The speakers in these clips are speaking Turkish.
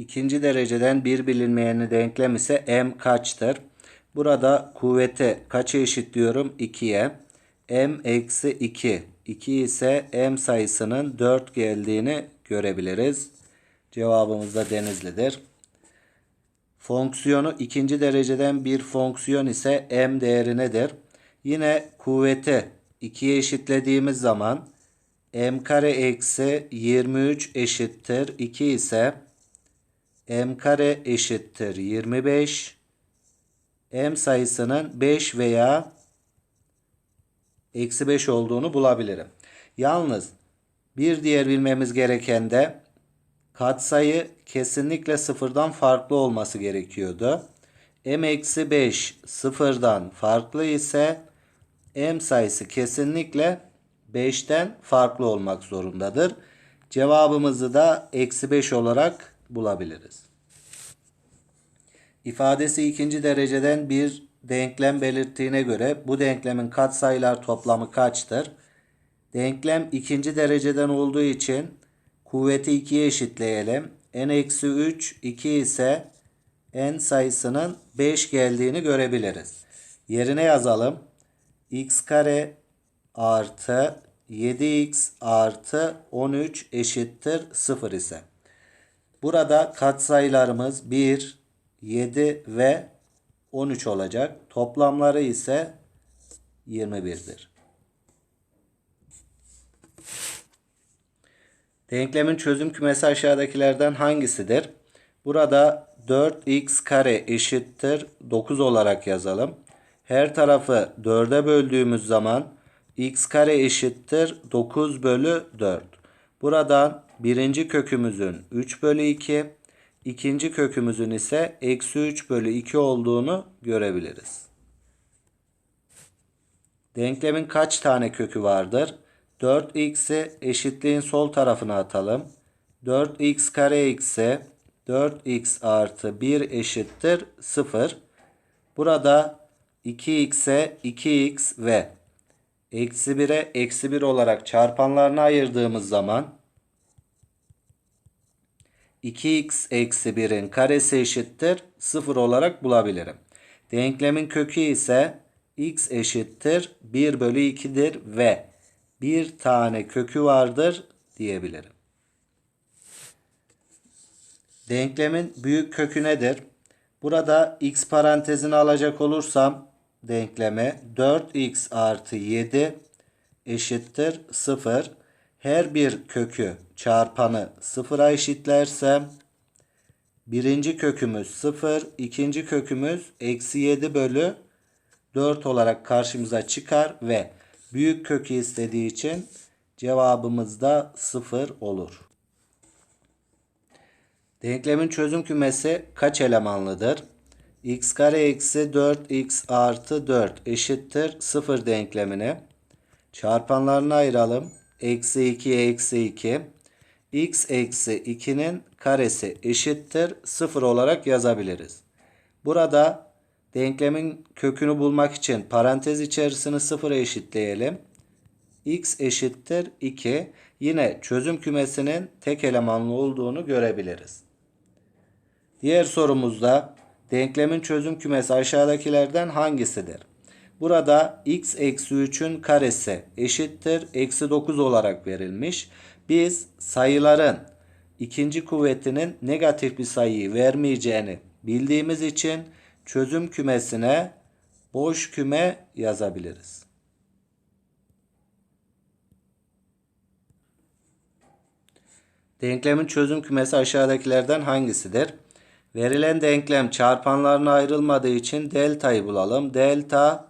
ikinci dereceden bir bilinmeyeni denklem ise m kaçtır? Burada kuvveti kaça eşitliyorum? 2'ye. m eksi 2. 2 ise m sayısının 4 geldiğini görebiliriz. Cevabımız da Denizli'dir. Fonksiyonu ikinci dereceden bir fonksiyon ise m değeri nedir? Yine kuvveti 2'ye eşitlediğimiz zaman m kare eksi 23 eşittir 2 ise m kare eşittir 25 m sayısının 5 veya eksi 5 olduğunu bulabilirim. Yalnız bir diğer bilmemiz gereken de katsayı kesinlikle sıfırdan farklı olması gerekiyordu. m eksi 5 sıfırdan farklı ise m sayısı kesinlikle 5'ten farklı olmak zorundadır. Cevabımızı da eksi 5 olarak bulabiliriz. İfadesi ikinci dereceden bir denklem belirttiğine göre bu denklemin katsayılar toplamı kaçtır? Denklem ikinci dereceden olduğu için kuvveti 2'ye eşitleyelim. n-3 2 ise n sayısının 5 geldiğini görebiliriz. Yerine yazalım. x kare artı 7x artı 13 eşittir 0 ise. Burada katsayılarımız 1, 7 ve 13 olacak. Toplamları ise 21'dir. Denklemin çözüm kümesi aşağıdakilerden hangisidir? Burada 4x kare eşittir 9 olarak yazalım. Her tarafı 4'e böldüğümüz zaman x kare eşittir 9 bölü 4. Buradan birinci kökümüzün 3 bölü 2, ikinci kökümüzün ise eksi 3 bölü 2 olduğunu görebiliriz. Denklemin kaç tane kökü vardır? 4x'i eşitliğin sol tarafına atalım. 4x kare eksi 4x artı 1 eşittir 0. Burada 2x'e 2x ve eksi 1'e eksi 1 olarak çarpanlarını ayırdığımız zaman 2x eksi 1'in karesi eşittir 0 olarak bulabilirim. Denklemin kökü ise x eşittir 1 bölü 2'dir ve bir tane kökü vardır diyebilirim. Denklemin büyük kökü nedir? Burada x parantezini alacak olursam denkleme 4x artı 7 eşittir 0. Her bir kökü çarpanı 0'a eşitlersem birinci kökümüz 0, ikinci kökümüz eksi 7 bölü 4 olarak karşımıza çıkar ve büyük kökü istediği için cevabımız da 0 olur. Denklemin çözüm kümesi kaç elemanlıdır? x kare eksi 4x artı 4 eşittir 0 denklemini. Çarpanlarını ayıralım. Eksi 2 eksi 2. x eksi 2'nin karesi eşittir 0 olarak yazabiliriz. Burada denklemin kökünü bulmak için parantez içerisini 0'a eşitleyelim. x eşittir 2. Yine çözüm kümesinin tek elemanlı olduğunu görebiliriz. Diğer sorumuzda denklemin çözüm kümesi aşağıdakilerden hangisidir? Burada x eksi 3'ün karesi eşittir eksi 9 olarak verilmiş. Biz sayıların ikinci kuvvetinin negatif bir sayıyı vermeyeceğini bildiğimiz için çözüm kümesine boş küme yazabiliriz. Denklemin çözüm kümesi aşağıdakilerden hangisidir? Verilen denklem çarpanlarına ayrılmadığı için deltayı bulalım. Delta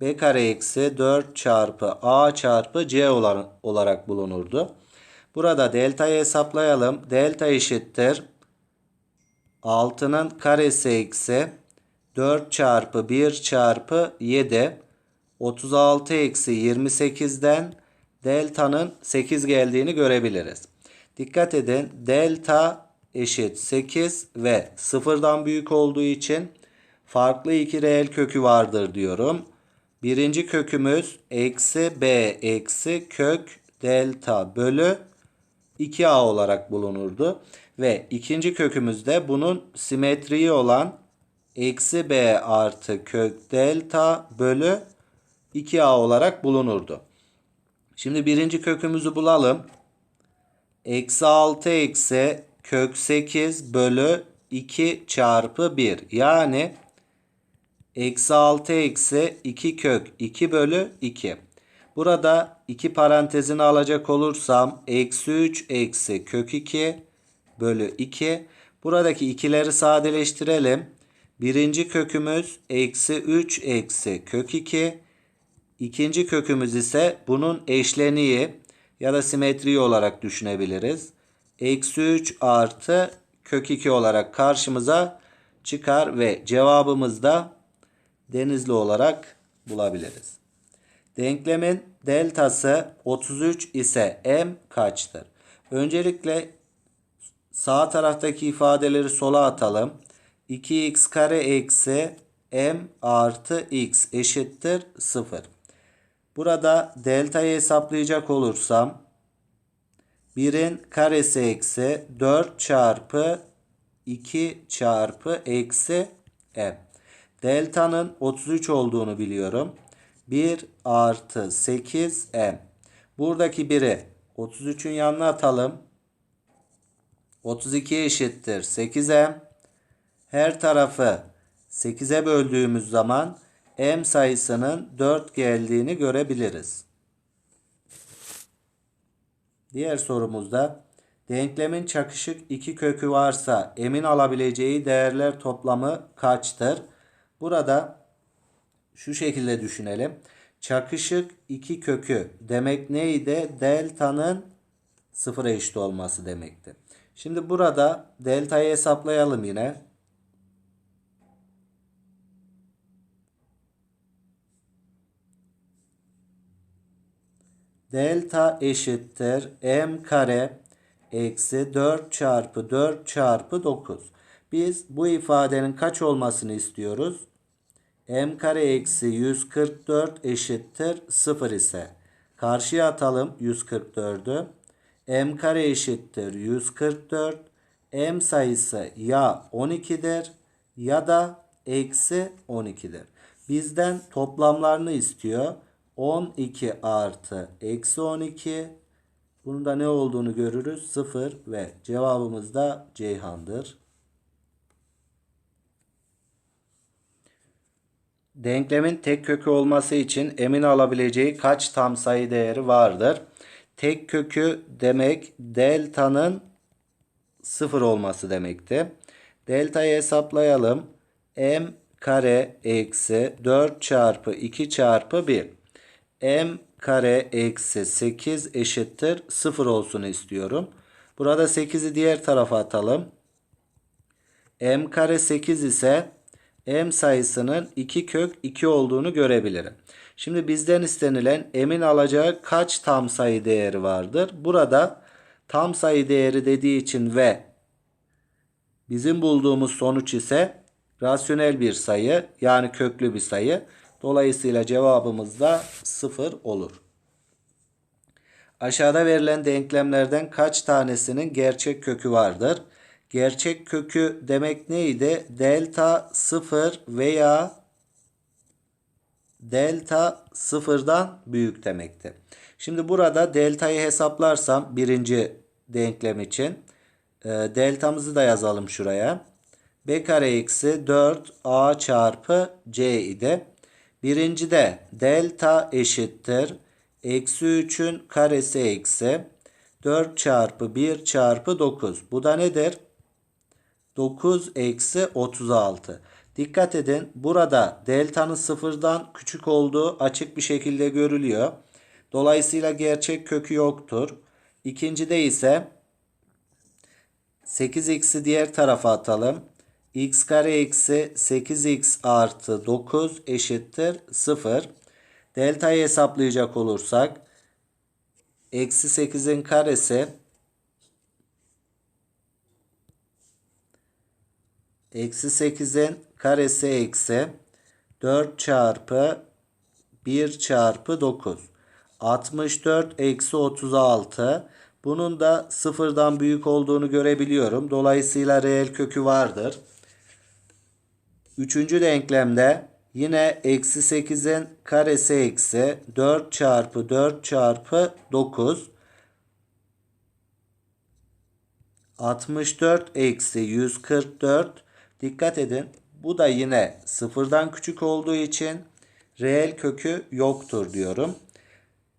b kare eksi 4 çarpı a çarpı c olarak bulunurdu. Burada deltayı hesaplayalım. Delta eşittir 6'nın karesi eksi 4 çarpı 1 çarpı 7 36 eksi 28'den delta'nın 8 geldiğini görebiliriz. Dikkat edin delta eşit 8 ve sıfırdan büyük olduğu için farklı iki reel kökü vardır diyorum. Birinci kökümüz eksi b eksi kök delta bölü 2a olarak bulunurdu. Ve ikinci kökümüzde bunun simetriği olan eksi b artı kök delta bölü 2a olarak bulunurdu. Şimdi birinci kökümüzü bulalım. Eksi 6 eksi kök 8 bölü 2 çarpı 1. Yani eksi 6 eksi 2 kök 2 bölü 2. Burada iki parantezini alacak olursam eksi 3 eksi kök 2 bölü 2. Buradaki ikileri sadeleştirelim. Birinci kökümüz eksi 3 eksi kök 2. İkinci kökümüz ise bunun eşleniği ya da simetriği olarak düşünebiliriz. Eksi 3 artı kök 2 olarak karşımıza çıkar ve cevabımız da denizli olarak bulabiliriz. Denklemin deltası 33 ise m kaçtır? Öncelikle sağ taraftaki ifadeleri sola atalım. 2x kare eksi m artı x eşittir 0. Burada deltayı hesaplayacak olursam 1'in karesi eksi 4 çarpı 2 çarpı eksi m. Delta'nın 33 olduğunu biliyorum. 1 artı 8 m. Buradaki 1'i 33'ün yanına atalım. 32 eşittir 8m. Her tarafı 8'e böldüğümüz zaman m sayısının 4 geldiğini görebiliriz. Diğer sorumuzda denklemin çakışık iki kökü varsa m'in alabileceği değerler toplamı kaçtır? Burada şu şekilde düşünelim. Çakışık iki kökü demek neydi? Delta'nın sıfıra eşit olması demekti. Şimdi burada delta'yı hesaplayalım yine. Delta eşittir m kare eksi 4 çarpı 4 çarpı 9. Biz bu ifadenin kaç olmasını istiyoruz? M kare eksi 144 eşittir 0 ise karşıya atalım 144'ü. m kare eşittir 144. m sayısı ya 12'dir ya da eksi 12'dir. Bizden toplamlarını istiyor. 12 artı eksi 12. Bunun da ne olduğunu görürüz. 0 ve cevabımız da Ceyhan'dır. Denklemin tek kökü olması için emin alabileceği kaç tam sayı değeri vardır? Tek kökü demek delta'nın 0 olması demekti. Delta'yı hesaplayalım. m kare eksi 4 çarpı 2 çarpı 1 m kare eksi 8 eşittir 0 olsun istiyorum. Burada 8'i diğer tarafa atalım. m kare 8 ise m sayısının 2 kök 2 olduğunu görebilirim. Şimdi bizden istenilen m'in alacağı kaç tam sayı değeri vardır? Burada tam sayı değeri dediği için ve bizim bulduğumuz sonuç ise rasyonel bir sayı yani köklü bir sayı. Dolayısıyla cevabımız da 0 olur. Aşağıda verilen denklemlerden kaç tanesinin gerçek kökü vardır? Gerçek kökü demek neydi? Delta 0 veya delta 0'dan büyük demekti. Şimdi burada deltayı hesaplarsam birinci denklem için e, deltamızı da yazalım şuraya. b kare eksi 4 a çarpı c idi. Birincide delta eşittir. Eksi 3'ün karesi eksi 4 çarpı 1 çarpı 9. Bu da nedir? 9 eksi 36. Dikkat edin burada delta'nın sıfırdan küçük olduğu açık bir şekilde görülüyor. Dolayısıyla gerçek kökü yoktur. İkincide ise 8x'i diğer tarafa atalım x kare eksi 8x artı 9 eşittir 0. Delta'yı hesaplayacak olursak eksi 8'in karesi eksi 8'in karesi eksi 4 çarpı 1 çarpı 9. 64 eksi 36. Bunun da sıfırdan büyük olduğunu görebiliyorum. Dolayısıyla reel kökü vardır. Üçüncü denklemde yine eksi 8'in karesi eksi 4 çarpı 4 çarpı 9 64 eksi 144 dikkat edin bu da yine sıfırdan küçük olduğu için reel kökü yoktur diyorum.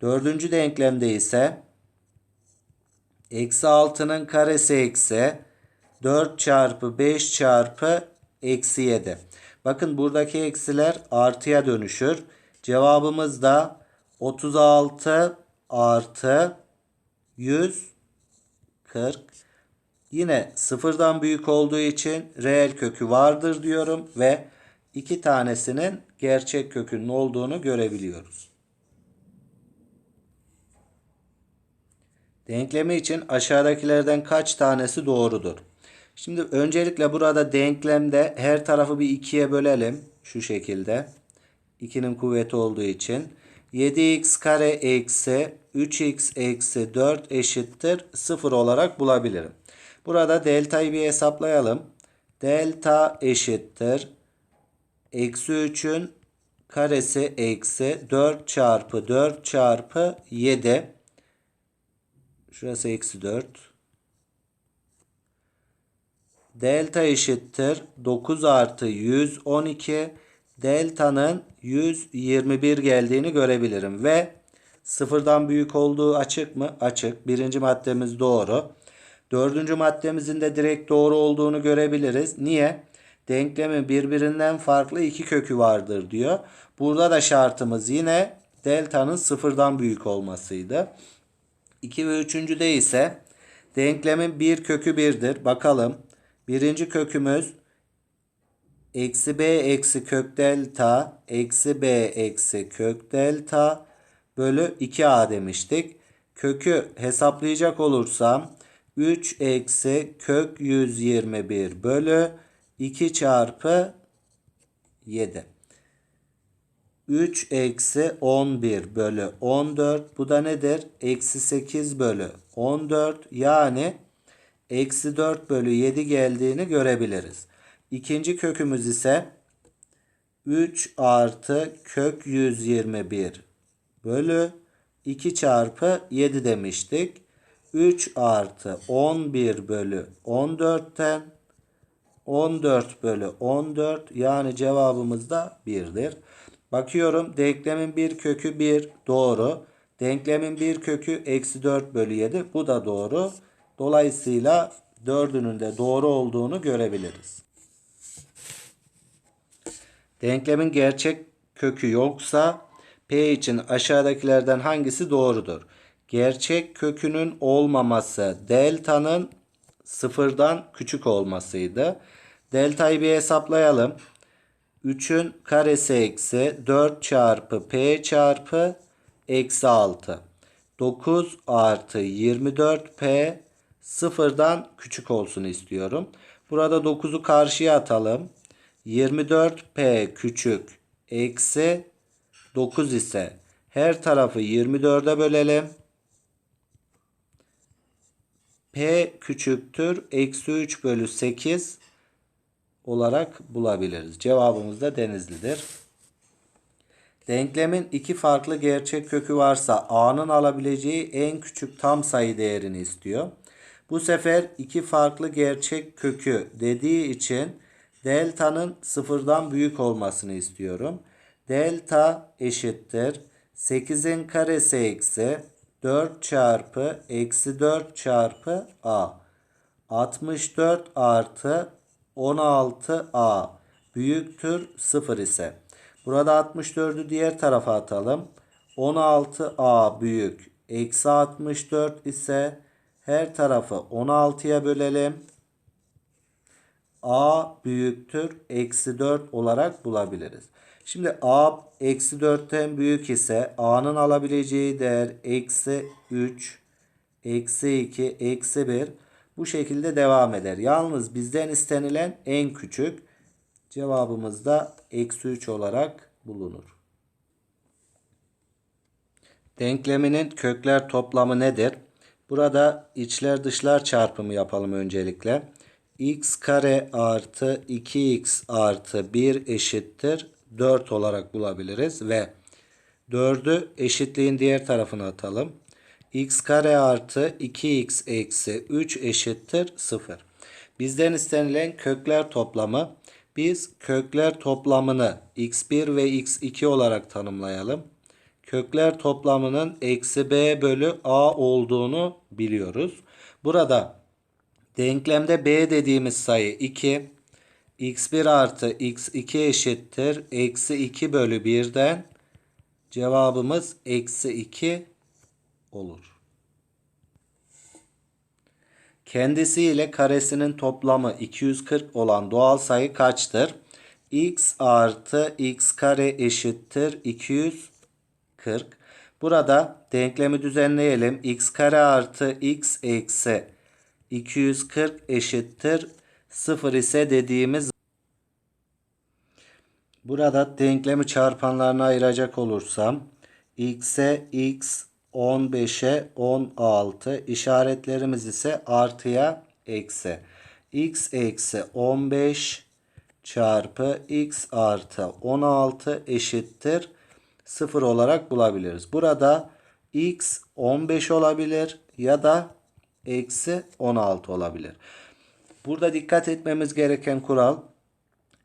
Dördüncü denklemde ise eksi 6'nın karesi eksi 4 çarpı 5 çarpı eksi 7. Bakın buradaki eksiler artıya dönüşür. Cevabımız da 36 artı 140. Yine sıfırdan büyük olduğu için reel kökü vardır diyorum ve iki tanesinin gerçek kökünün olduğunu görebiliyoruz. Denklemi için aşağıdakilerden kaç tanesi doğrudur? Şimdi öncelikle burada denklemde her tarafı bir ikiye bölelim. Şu şekilde. 2'nin kuvveti olduğu için. 7x kare eksi 3x eksi 4 eşittir 0 olarak bulabilirim. Burada deltayı bir hesaplayalım. Delta eşittir. Eksi 3'ün karesi eksi 4 çarpı 4 çarpı 7. Şurası eksi 4. Delta eşittir 9 artı 112. Delta'nın 121 geldiğini görebilirim. Ve sıfırdan büyük olduğu açık mı? Açık. Birinci maddemiz doğru. Dördüncü maddemizin de direkt doğru olduğunu görebiliriz. Niye? Denklemin birbirinden farklı iki kökü vardır diyor. Burada da şartımız yine delta'nın sıfırdan büyük olmasıydı. 2 ve üçüncüde ise denklemin bir kökü birdir. Bakalım. Birinci kökümüz eksi b eksi kök delta eksi b eksi kök delta bölü 2a demiştik. Kökü hesaplayacak olursam 3 eksi kök 121 bölü 2 çarpı 7. 3 eksi 11 bölü 14. Bu da nedir? Eksi 8 bölü 14. Yani eksi 4 bölü 7 geldiğini görebiliriz. İkinci kökümüz ise 3 artı kök 121 bölü 2 çarpı 7 demiştik. 3 artı 11 bölü 14'ten 14 bölü 14 yani cevabımız da 1'dir. Bakıyorum denklemin bir kökü 1 doğru. Denklemin bir kökü eksi 4 bölü 7 bu da doğru. Dolayısıyla dördünün de doğru olduğunu görebiliriz. Denklemin gerçek kökü yoksa P için aşağıdakilerden hangisi doğrudur? Gerçek kökünün olmaması delta'nın sıfırdan küçük olmasıydı. Delta'yı bir hesaplayalım. 3'ün karesi eksi 4 çarpı p çarpı eksi 6. 9 artı 24p sıfırdan küçük olsun istiyorum. Burada 9'u karşıya atalım. 24p küçük eksi 9 ise her tarafı 24'e bölelim. P küçüktür eksi 3 bölü 8 olarak bulabiliriz. Cevabımız da denizlidir. Denklemin iki farklı gerçek kökü varsa a'nın alabileceği en küçük tam sayı değerini istiyor. Bu sefer iki farklı gerçek kökü dediği için delta'nın sıfırdan büyük olmasını istiyorum. Delta eşittir 8'in karesi eksi 4 çarpı eksi 4 çarpı a. 64 artı 16a büyüktür 0 ise. Burada 64'ü diğer tarafa atalım. 16a büyük eksi 64 ise her tarafı 16'ya bölelim. a büyüktür eksi 4 olarak bulabiliriz. Şimdi a eksi 4'ten büyük ise a'nın alabileceği değer eksi 3, eksi 2, eksi 1 bu şekilde devam eder. Yalnız bizden istenilen en küçük cevabımız da eksi 3 olarak bulunur. Denkleminin kökler toplamı nedir? Burada içler dışlar çarpımı yapalım öncelikle. x kare artı 2x artı 1 eşittir 4 olarak bulabiliriz ve 4'ü eşitliğin diğer tarafına atalım. x kare artı 2x eksi 3 eşittir 0. Bizden istenilen kökler toplamı. Biz kökler toplamını x1 ve x2 olarak tanımlayalım. Kökler toplamının eksi b bölü a olduğunu biliyoruz. Burada denklemde b dediğimiz sayı 2. x1 artı x2 eşittir. Eksi 2 bölü 1'den cevabımız eksi 2 olur. Kendisiyle karesinin toplamı 240 olan doğal sayı kaçtır? x artı x kare eşittir 240. Burada denklemi düzenleyelim. x kare artı x eksi 240 eşittir 0 ise dediğimiz Burada denklemi çarpanlarına ayıracak olursam x'e x 15'e 16 işaretlerimiz ise artıya eksi. x eksi 15 çarpı x artı 16 eşittir 0 olarak bulabiliriz. Burada x 15 olabilir ya da eksi 16 olabilir. Burada dikkat etmemiz gereken kural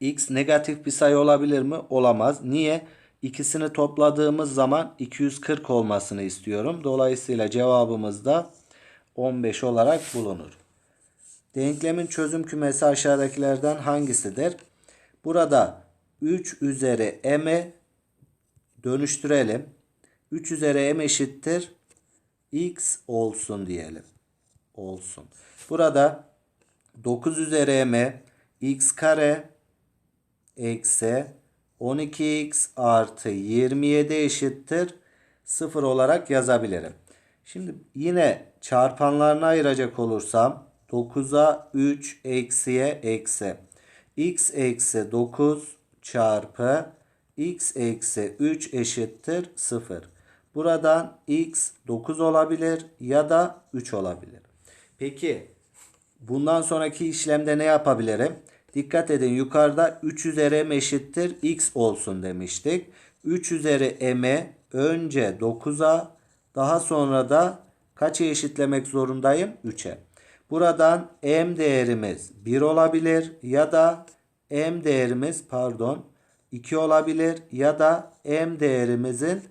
x negatif bir sayı olabilir mi? Olamaz. Niye? İkisini topladığımız zaman 240 olmasını istiyorum. Dolayısıyla cevabımız da 15 olarak bulunur. Denklemin çözüm kümesi aşağıdakilerden hangisidir? Burada 3 üzeri m'e dönüştürelim. 3 üzeri m eşittir x olsun diyelim. Olsun. Burada 9 üzeri m x kare eksi 12x artı 27 eşittir 0 olarak yazabilirim. Şimdi yine çarpanlarına ayıracak olursam 9'a 3 eksiye eksi x eksi 9 çarpı x eksi 3 eşittir 0. Buradan x 9 olabilir ya da 3 olabilir. Peki bundan sonraki işlemde ne yapabilirim? Dikkat edin yukarıda 3 üzeri m eşittir x olsun demiştik. 3 üzeri m'e önce 9'a daha sonra da kaça eşitlemek zorundayım? 3'e. Buradan m değerimiz 1 olabilir ya da m değerimiz pardon 2 olabilir ya da m değerimizin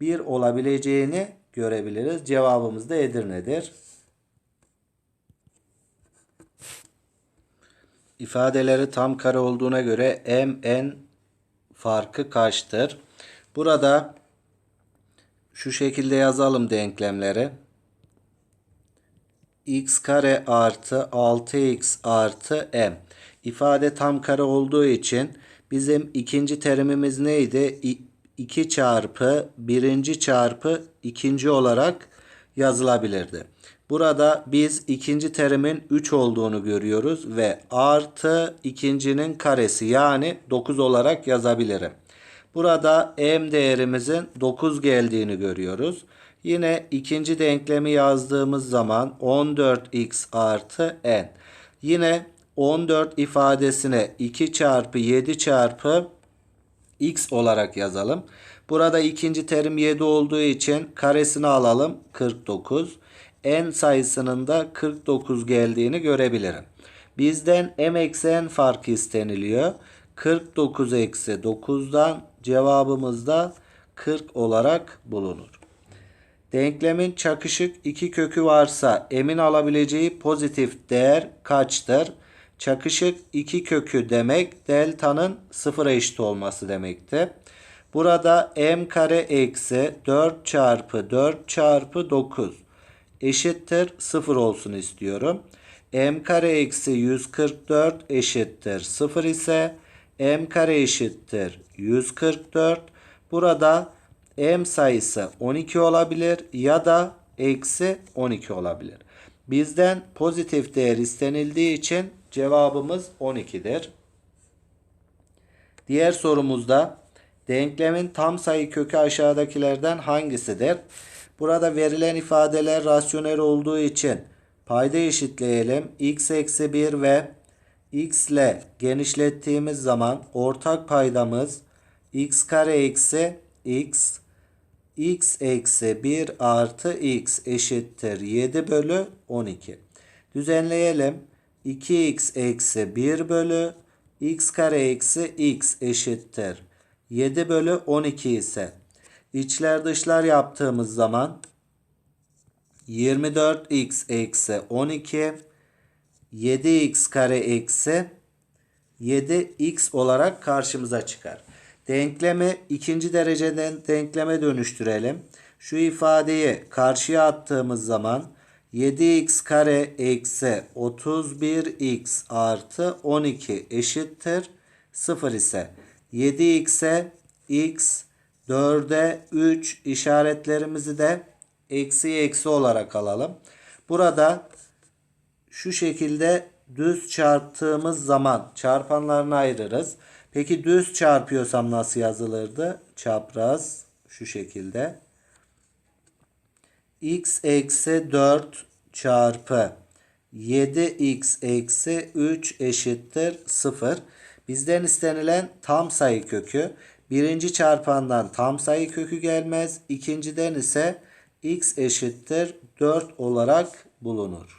1 olabileceğini görebiliriz. Cevabımız da Edirne'dir. İfadeleri tam kare olduğuna göre mn farkı kaçtır? Burada şu şekilde yazalım denklemleri. x kare artı 6x artı m. İfade tam kare olduğu için bizim ikinci terimimiz neydi? 2 çarpı birinci çarpı ikinci olarak yazılabilirdi. Burada biz ikinci terimin 3 olduğunu görüyoruz ve artı ikincinin karesi yani 9 olarak yazabilirim. Burada m değerimizin 9 geldiğini görüyoruz. Yine ikinci denklemi yazdığımız zaman 14x artı n. Yine 14 ifadesine 2 çarpı 7 çarpı x olarak yazalım. Burada ikinci terim 7 olduğu için karesini alalım 49 n sayısının da 49 geldiğini görebilirim. Bizden m eksi n farkı isteniliyor. 49 eksi 9'dan cevabımız da 40 olarak bulunur. Denklemin çakışık iki kökü varsa emin alabileceği pozitif değer kaçtır? Çakışık iki kökü demek delta'nın sıfıra eşit olması demektir. Burada m kare eksi 4 çarpı 4 çarpı 9 eşittir 0 olsun istiyorum. m kare eksi 144 eşittir 0 ise m kare eşittir 144. Burada m sayısı 12 olabilir ya da eksi 12 olabilir. Bizden pozitif değer istenildiği için cevabımız 12'dir. Diğer sorumuzda denklemin tam sayı kökü aşağıdakilerden hangisidir? Burada verilen ifadeler rasyonel olduğu için payda eşitleyelim. x eksi 1 ve x ile genişlettiğimiz zaman ortak paydamız x kare eksi x x eksi 1 artı x eşittir 7 bölü 12. Düzenleyelim. 2x eksi 1 bölü x kare eksi x eşittir 7 bölü 12 ise içler dışlar yaptığımız zaman 24x eksi 12 7x kare eksi 7x olarak karşımıza çıkar. Denklemi ikinci dereceden denkleme dönüştürelim. Şu ifadeyi karşıya attığımız zaman 7x kare eksi 31x artı 12 eşittir 0 ise 7x'e x 4'e 3 işaretlerimizi de eksi eksi olarak alalım. Burada şu şekilde düz çarptığımız zaman çarpanlarını ayırırız. Peki düz çarpıyorsam nasıl yazılırdı? Çapraz şu şekilde. x eksi 4 çarpı 7x eksi 3 eşittir 0. Bizden istenilen tam sayı kökü. Birinci çarpandan tam sayı kökü gelmez. İkinciden ise x eşittir 4 olarak bulunur.